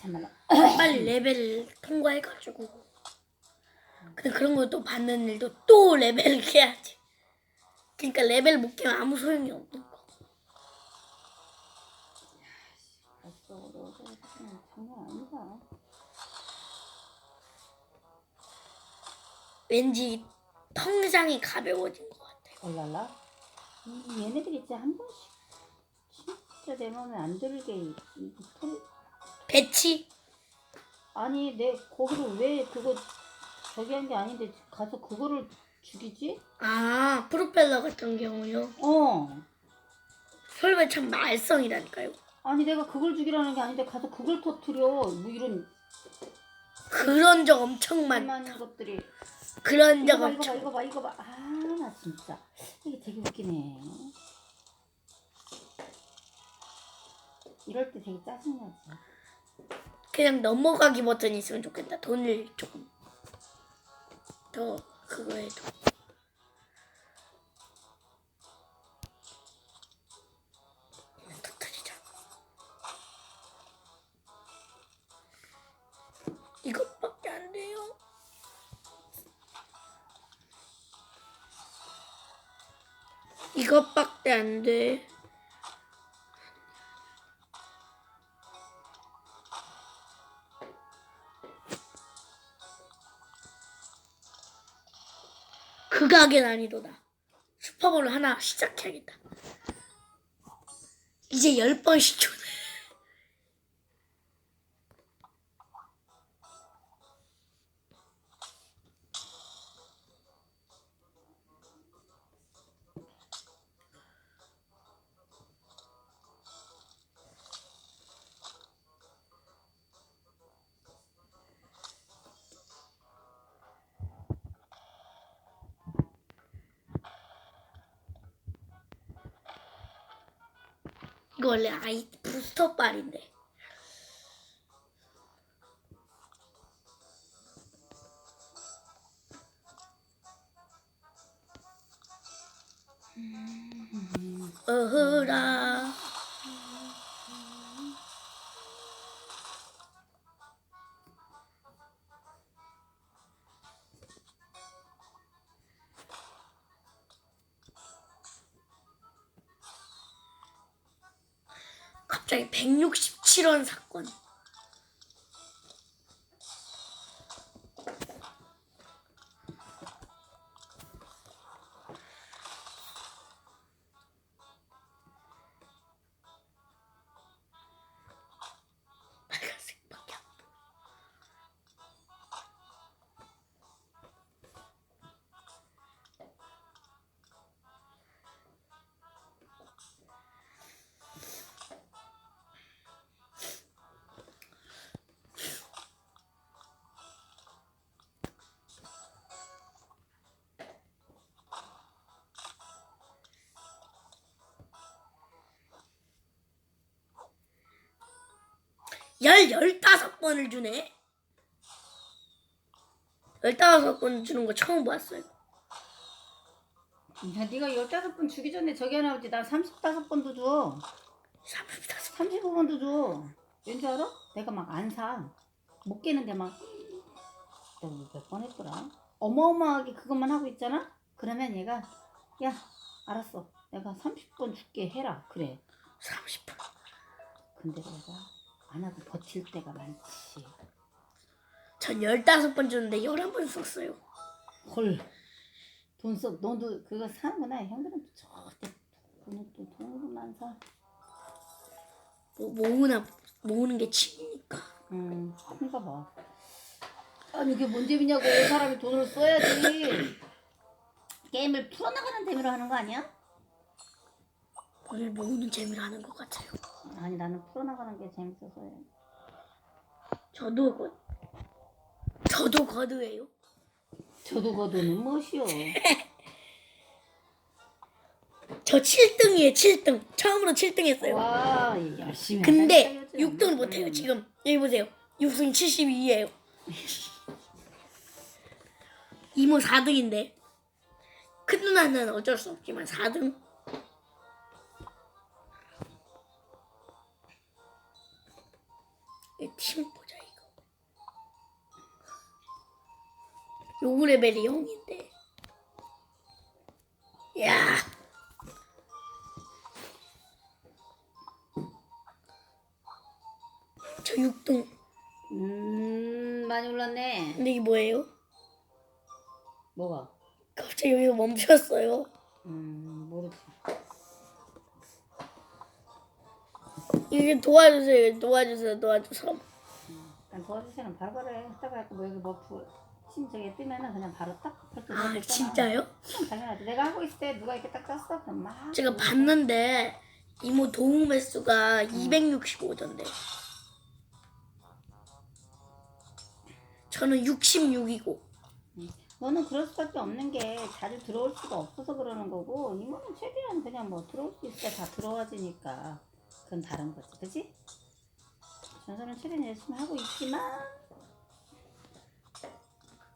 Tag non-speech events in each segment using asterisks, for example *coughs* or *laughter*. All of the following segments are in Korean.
참말로. *coughs* 빨리 레벨을 통과해가지고 근데 그런 걸 또 받는 일도 또 레벨을 깨야지 *laughs* 그러니까 레벨 못 깨면 아무 소용이 없는 거 장난 아니다. 왠지 통장이 가벼워진 것 같아요 올랄라. 이 얘네들이 진짜 한 번씩 진짜 내 마음에 안 들게 이- 이 털- 배치 아니 내 거기를 왜 그거 저기 한 게 아닌데 가서 그거를 죽이지? 아 프로펠러 같은 경우요 어. 설마 참 말썽이라니까요 아니 내가 그걸 죽이라는 게 아닌데 가서 그걸 터트려. 뭐 이런 그런 적 엄청 많다 것들이. 그런 이거 적 봐 이거 봐 엄청 이거 봐 이거 봐. 아 나 진짜 이게 되게 웃기네. 이럴 때 되게 짜증나지. 그냥 넘어가기 버튼 있으면 좋겠다. 돈을 조금 더 그거 해도 이것밖에 안 돼요. 이것밖에 안 돼. 극악의 난이도다. 슈퍼볼 하나 시작해야겠다. 이제 열 번씩 주 이거 원래 아이 부스터 빨인데. 어허 갑자기 167원 사건. 열 열다섯 번을 주네. 열다섯 번 주는 거 처음 봤어요. 야 네가 15번 주기 전에 저기 하나 오지 나 35번도 줘. 삼십다섯. 35번도 줘. 왠지 알아? 내가 막 안 사. 못 깨는데 막 내가 몇 번 했더라. 어마어마하게 그것만 하고 있잖아? 그러면 얘가 야 알았어. 내가 30번 줄게 해라. 그래. 삼십 번. 근데 내가 안 하고 버틸 때가 많지. 전 열다섯 번 주는데 열한 번 썼어요. 헐. 돈 써. 너도 그거 사는구나. 형들은 또 절대 돈은 또 돈으로만 사. 뭐 모으나 모으는 게 취미니까. 음, 큰가 봐. 아니 이게 뭔 재미냐고 사람이 돈을 써야지. 게임을 풀어나가는 재미로 하는 거 아니야? 오늘 모으는 재미로 하는 것 같아요. 아니 나는 풀어나가는 게 재밌어서 해. 저도 거, 저도 거드예요. 저도 거두는 무엇이요? *laughs* 저 7등이에요. 7등. 처음으로 7등 했어요. 와 열심히. 근데 한다니까, 요즘. 6등을 못해요. 지금 여기 보세요. 6승 72예요. *laughs* 이모 4등인데 큰 누나는 어쩔 수 없지만 4등. 팀 보자 이거. 요 레벨이 0인데. 야. 저 6등. 음 많이 올랐네. 근데 이게 뭐예요? 뭐가? 갑자기 여기서 멈췄어요. 음 모르지. 이게 도와주세요, 도와주세요, 도와주세요. 난 도와주시는 바로 바로 해. 했다가 뭐 여기 뭐 부, 심정에 뜨면은 그냥 바로 딱 펼쳐 아, 진짜요? 당연하지. 내가 하고 있을 때 누가 이렇게 딱 떴어? 그럼 막. 제가 봤는데 이모 도움 횟수가 265던데. 저는 66이고. 너는 그럴 수밖에 없는 게 자주 들어올 수가 없어서 그러는 거고 이모는 최대한 그냥 뭐 들어올 수 있을 때 다 들어와지니까 그건 다른 거지, 그지? 전선은 최대한 열심히 하고 있지만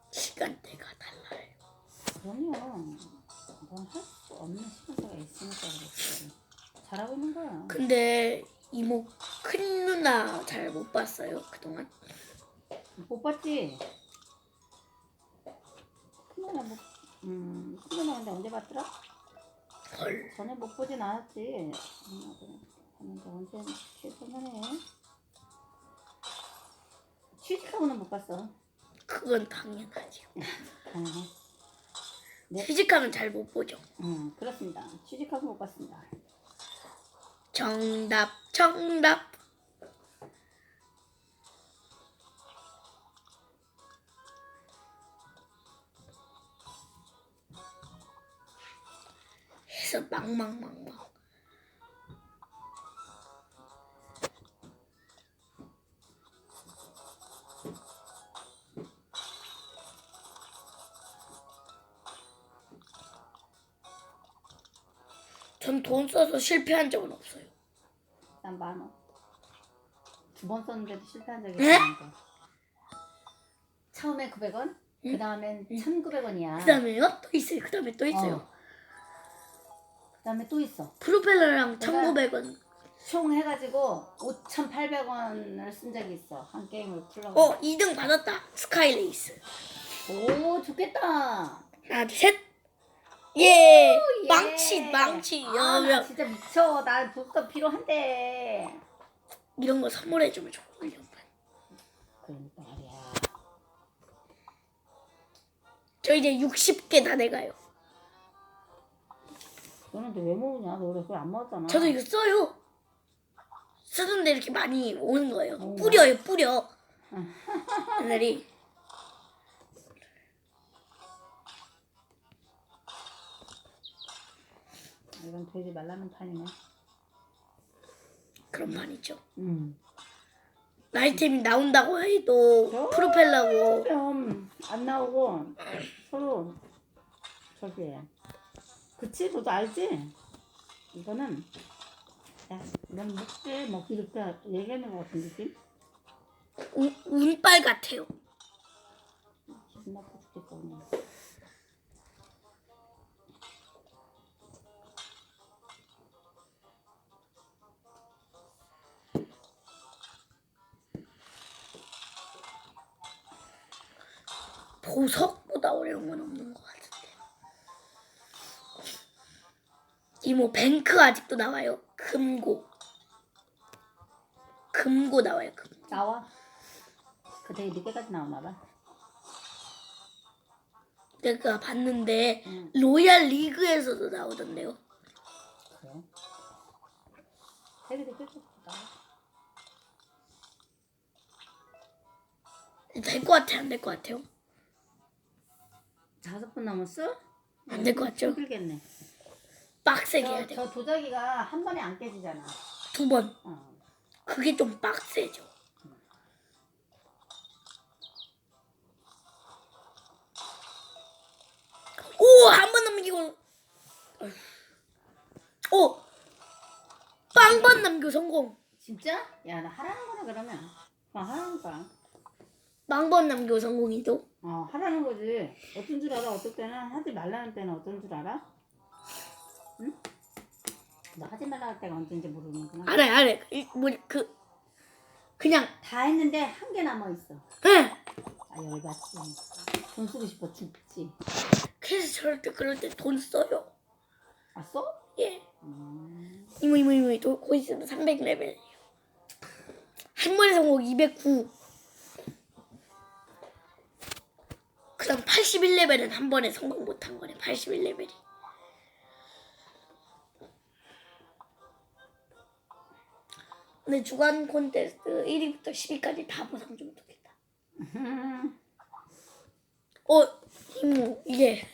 시간대가 달라요. 그럼요. 넌 할 수 없는 시간대가 있으니까 그렇지. 잘하고 있는 거야. 근데 이모 큰 누나 잘 못 봤어요 그동안. 못 봤지? 큰누나 못, 음, 큰누나 근데 언제 봤더라? 헐. 전에 못 보진 않았지. 음, 봤는데 언제 최근에 취직하고는 못 봤어. 그건 당연하죠. *laughs* 당연해. 네. 취직하면 잘 못 보죠. 음, 그렇습니다. 취직하고 못 봤습니다. 정답, 정답. 해서 망망망 돈 써서 실패한 적은 없어요. 난 만 원. 두 번 썼는데도 실패한 적이 에? 있는데. 처음에 900원, 그 다음엔 1,900원이야. 그 다음에요? 또 있어요. 그 다음에 또 있어요. 어. 그 다음에 또 있어. 프로펠러랑 내가- 1,900원. 총 해가지고 5,800원을 쓴 적이 있어. 한 게임을 풀려고. 어, 2등 받았다. 스카이레이스. 오, 좋겠다. 하나, 둘, 셋. 예. 예. 망치, 망치. 아, 나 여명. 진짜 미쳐. 나 부스터 필요한데. 이런 거 선물해주면 좋으려면. 그러니까 말이야. 저 이제 60개 다. 너는 근데 왜 먹냐? 너 그래 안 먹었잖아. 저도 이거 써요. 쓰는데 이렇게 많이 오는 거예요. 어. 뿌려요, 뿌려. 하늘이. 이건 되지 말라는 판이네. 그런 판이죠. 음. 아이템이 나온다고 해도 저- 프로펠러고 그럼 안 나오고 서로 저기 해. 그치? 너도 알지? 이거는 야, 넌 먹지 뭐 이렇게 얘기하는 것 같은 느낌? 운, 운빨 같아요. 기분 나빠 죽겠어 그냥. 보석보다 어려운 건 없는 것 같은데. 이모 뱅크 아직도 나와요. 금고. 금고 나와요. 금고. 나와. 그 되게 늦게까지 나오나 봐. 내가 봤는데 응. 로얄 리그에서도 나오던데요. 그래. 되게 늦게까지 나와. 될 것 같아, 안될 것 같아요? 다섯 분 남았어? 안 될 것 같죠? 힘들겠네. 빡세게 해야 저, 돼요. 저 도자기가 한 번에 안 깨지잖아. 두 번. 어. 그게 좀 빡세죠. 오, 한 번 넘기고. 오, 빵번 남겨 성공. 진짜? 야, 나 하라는 거네 그러면. 어, 하라는 거야. 빵번 남겨 성공이죠. 어, 하라는 거지. 어떤 줄 알아? 어떨 때는 하지 말라는 때는 어떤 줄 알아? 응? 너 하지 말라는 때가 언제인지 모르는구나. 알아요, 알아요. 이, 뭐, 그, 그냥 다 했는데 한 개 남아 있어. 응. 아 열받지. 돈 쓰고 싶어 죽지. 그래서 저럴 때 그럴 때 돈 써요. 아 써? 예. 음. 이모 이모 이모 또 거기 있으면 300레벨이에요. 한 번에 성공 209. 81레벨은 한 번에 성공 못한 거네. 81레벨이. 근데 주간 콘테스트 1위부터 10위까지 다 보상 좀 좋겠다. 어 이모 이게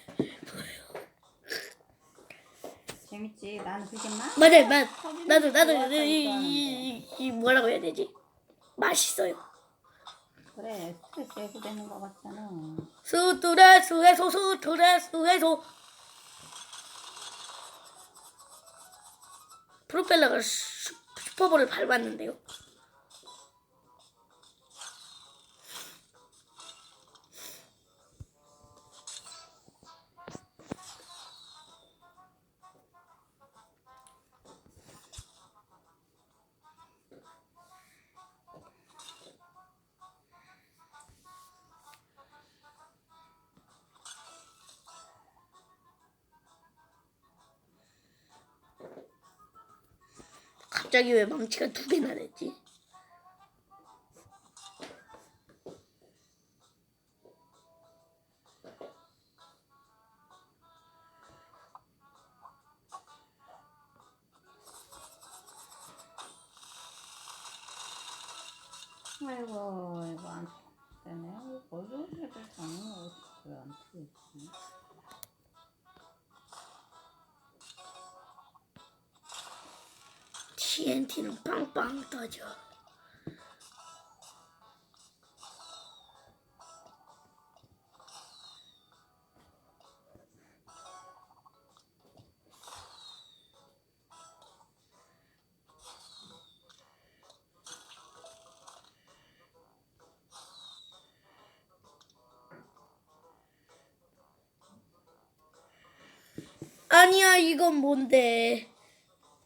재밌지. 나는 그게 막 맞아요, 맞 나도 나도 이, 이, 이, 이 뭐라고 해야 되지? 맛있어요. 그래 스트레스 해소되는 거 같잖아. 스트레스 해소 스트레스 해소 프로펠러가 슈, 슈퍼볼을 밟았는데요. 갑자기 왜 망치가 두 개나 됐지? 아이고 아이고 안 되네. 어디 애들 장난 왜안 틀리지? TNT는 빵빵 터져. 아니야 이건 뭔데?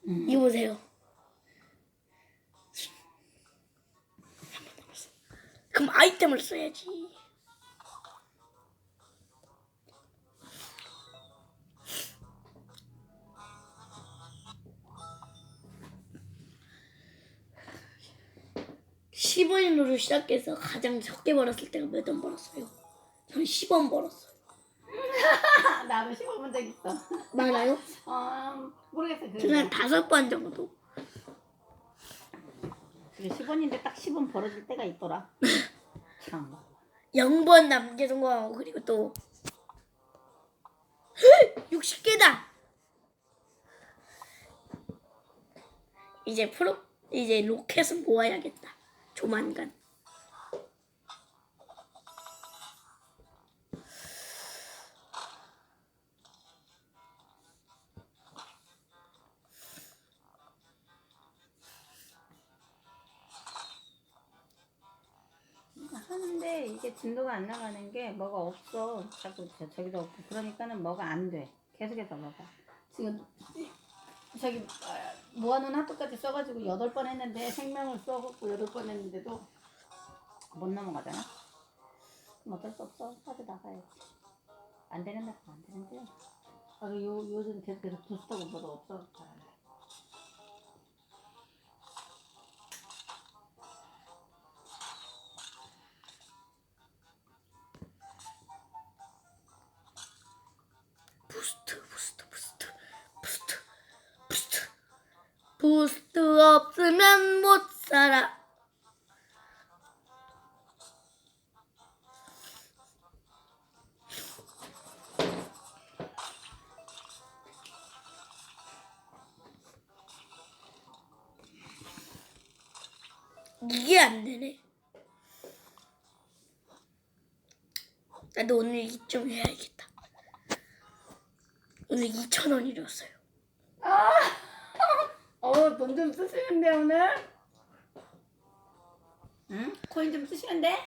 이거 보세요. 그럼 아이템을 써야지. 십 원으로 시작해서 가장 적게 벌었을 때가 몇 원 벌었어요? 저는 10원 벌었어요. *laughs* 나도 씹어본 적 있어. 많아요? *laughs* 어 모르겠어. 그 저는 한 다섯 번 정도. 그래 10원인데 딱 10원 벌어질 때가 있더라. *laughs* 참. 0번 남게 성공하고 그리고 또 *laughs* 60개다. 이제 프로 이제 로켓은 모아야겠다. 조만간. 이게 진도가 안 나가는 게 뭐가 없어. 자꾸 저, 저기도 없고 그러니까는 뭐가 안 돼. 계속해서 뭐가. 지금 저기 아, 모아놓은 하트까지 써가지고 여덟 번 했는데 생명을 써갖고 여덟 번 했는데도 못 넘어가잖아. 어쩔 수 없어. 빠져 나가야지. 안 되는 날은 안 되는데. 아, 요, 요즘 계속 계속 부스터고 뭐도 없어. 없으면 못 살아. 이게 안 되네. 나도 오늘 이 좀 해야겠다. 오늘 2천 원이었어요. 어, 돈좀 쓰시는데 오늘? 응? 코인 좀 쓰시는데?